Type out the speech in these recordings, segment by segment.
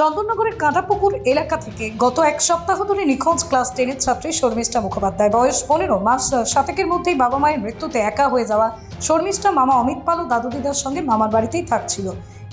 চন্দননগরের কাঁদাপুকুর এলাকা থেকে গত এক সপ্তাহ ধরে নিখোঁজ ক্লাস টেনের ছাত্রী শর্মিষ্ঠা মুখোপাধ্যায়। বয়স পনেরো, মাস সাতেকের মধ্যেই বাবা মায়ের মৃত্যুতে একা হয়ে যাওয়া শর্মিষ্ঠা মামা অমিত পাল ও দাদু দিদার সঙ্গে মামার বাড়িতেই থাকছিল।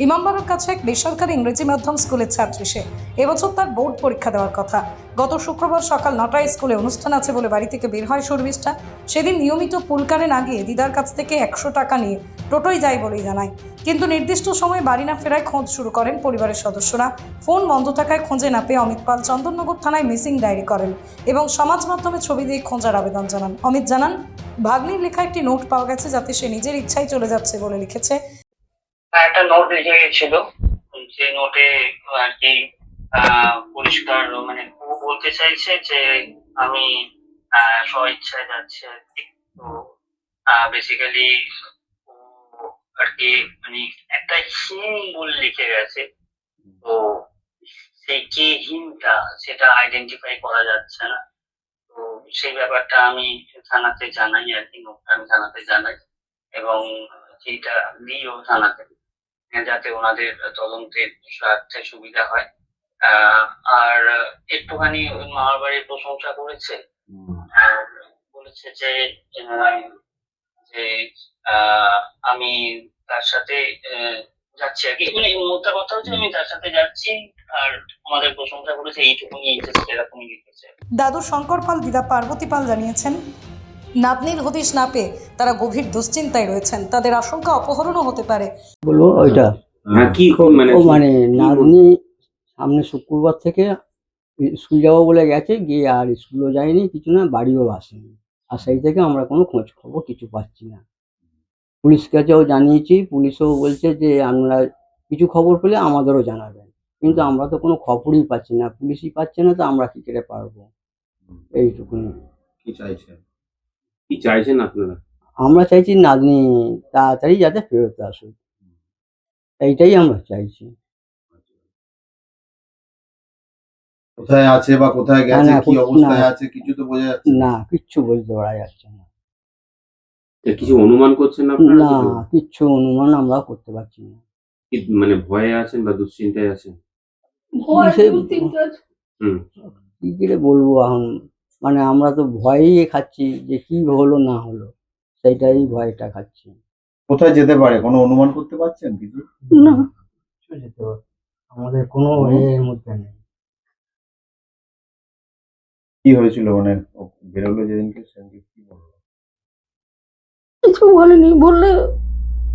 ইমামবাড়ার কাছে এক বেসরকারি ইংরেজি মাধ্যম স্কুলের ছাত্রী সে। এবছর তার বোর্ড পরীক্ষা দেওয়ার কথা। গত শুক্রবার সকাল নটায় স্কুলে অনুষ্ঠান আছে বলে বাড়ি থেকে বের হয় শর্মিষ্ঠা। সেদিন নিয়মিত পুলকারে না গিয়ে দিদার কাছ থেকে একশো টাকা নিয়ে টোটোই যায় বলেই জানায়। কিন্তু নির্দিষ্ট সময়ে বাড়ি না ফেরায় খোঁজ শুরু করেন পরিবারের সদস্যরা। ফোন বন্ধ থাকায় খোঁজে না পেয়ে অমিত পাল চন্দননগর থানায় মিসিং ডায়েরি করেন এবং সমাজ মাধ্যমে ছবি দিয়ে খোঁজার আবেদন জানান। অমিত জানান, ভাগ্নির লেখা একটি নোট পাওয়া গেছে যাতে সে নিজের ইচ্ছায় চলে যাচ্ছে বলে লিখেছে। একটা নোট লিখে গেছিল যে নোটে আর কি পরিষ্কার মানে ও বলতে চাইছে যে আমি আহ, স্ব ইচ্ছায় যাচ্ছি আর কি। তো বেসিক্যালি ও আর কি মানে একটা হিম বলে লিখে গেছে। তো সেই কি হিমটা সেটা আইডেন্টিফাই করা যাচ্ছে না। তো সেই ব্যাপারটা আমি থানাতে জানাই আর কি নোটটা আমি থানাতে জানাই। এবং সেইটা দিও থানাতে যাতে ওনাদের তদন্তের স্বার্থে সুবিধা হয়। আর একটুখানি মামার বাড়ির প্রশংসা করেছে আর বলেছে যে যে আমি তার সাথে যাচ্ছি আর কি। মানে মোদ্দা কথা হচ্ছে আমি তার সাথে যাচ্ছি আর আমাদের প্রশংসা করেছে, এইটুকুনি এরকমই লিখেছে। দাদু শঙ্কর পাল দিদা পার্বতী পাল জানিয়েছেন। নাতনির হদিশ না পেয়ে তারা গভীর দুশ্চিন্তায় রয়েছেন। তাদের আশঙ্কা অপহরণও হতে পারে। বলব ওইটা। হ্যাঁ কি মানে ও মানে নাতনি সামনে শুক্রবার থেকে স্কুল যাব বলে গেছে গিয়ে আর স্কুলও যায়নি কিছু না বাড়িও আসেনি। আর সেই থেকে আমরা কোনো খোঁজ খবর কিছু পাচ্ছি না। পুলিশ কাছেও জানিয়েছি পুলিশও বলছে যে আমরা কিছু খবর পেলে আমাদেরও জানাবেন কিন্তু আমরা তো কোনো খবরই পাচ্ছি না। পুলিশই পাচ্ছে না তো আমরা কি করে পারব? এইটুকুনি। কি চাইছেন? কি চাইছেন আপনারা? আমরা চাইছি নাতনি তাড়াতাড়ি যাতে ফেরত আসুক। এইটাই আমরা চাইছি। কোথায় আছে বা কোথায় গেছে কি অবস্থায় আছে কিছু তো বোঝা যাচ্ছে না। কিচ্ছু বলতে পারা যাচ্ছে না। কিছু অনুমান করছেন আপনারা? না কিচ্ছু অনুমান আমরা করতে পারছি না। কি মানে ভয়ে আছেন বা দুশ্চিন্তায় আছেন? কি করে বলব এখন? মানে আমরা তো ভয়েই খাচ্ছি যে কি হলো না হলো সেইটাই ভয়টা খাচ্ছি। কোথায় যেতে পারে? কোনো অনুমান করতে পারছেন কিছু? না। কিছু যেতে পারে। আমাদের কোনো এর মধ্যে নেই। কি হয়েছিল মানে বেরোলো যেদিনকে? সেদিনকে কি বলল? কিছু বলেনি বললে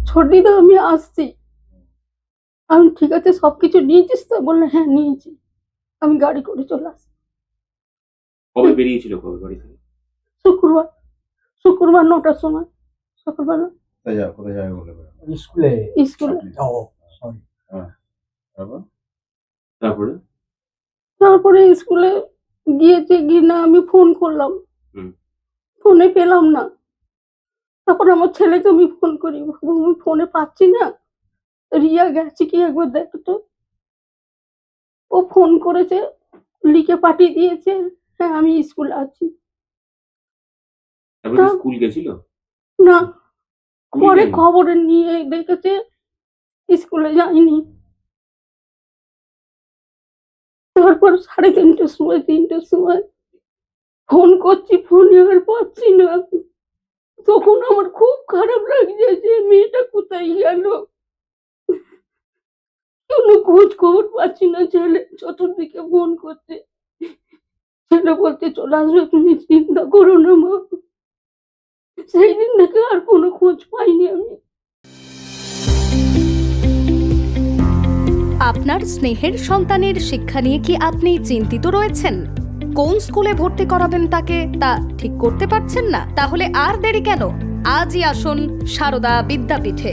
ছটিতে আমি আসছি। আমি ঠিক আছে সবকিছু নিয়েছিস তো? বললে হ্যাঁ নিয়েছি। আমি গাড়ি করে চলে আসছি। কবে বেরিয়েছিল কবে বাড়ি থেকে? শুক্রবার। শুক্রবার নটার সময়। শুক্রবার কোথায় যাবে কোথায় যাবে বলে স্কুলে। স্কুলে। ও সরি তারপর? তারপরে? তারপরে স্কুলে গিয়েছে গিয়ে না আমি ফোন করলাম। ফোনে পেলাম না। তারপর আমার ছেলেকে আমি ফোন করি। আমি ফোনে পাচ্ছি না। রিয়া গেছে কি একবার দেখো তো ও ফোন করেছে লিখে পাঠিয়ে দিয়েছে। হ্যাঁ আমি স্কুলে আছি। তারপরে তা- স্কুল গেছিল? না স্কুল পরে যায়নি? খবরে নিয়ে দেখেছে স্কুলে যায়নি। তারপর সাড়ে তিনটের সময় তিনটের সময় ফোন করছি ফোন এবার পাচ্ছি না তখন আমার খুব খারাপ লাগছে যে মেয়েটা কোথায় গেল। কোনো খোঁজ খবর পাচ্ছি না ছেলে চতুর্দিকে ফোন করছে। ছেলে বলতে চলে আসবে, তুমি চিন্তা করো না মা। সেই দিন থেকে আর কোনো খোঁজ পাইনি আমি। আপনার স্নেহের সন্তানের শিক্ষা নিয়ে কি আপনি চিন্তিত রয়েছেন? কোন স্কুলে ভর্তি করাবেন তাকে, তা ঠিক করতে পারছেন না? তাহলে আর দেরি কেন? আজই আসুন সারদা বিদ্যাপীঠে।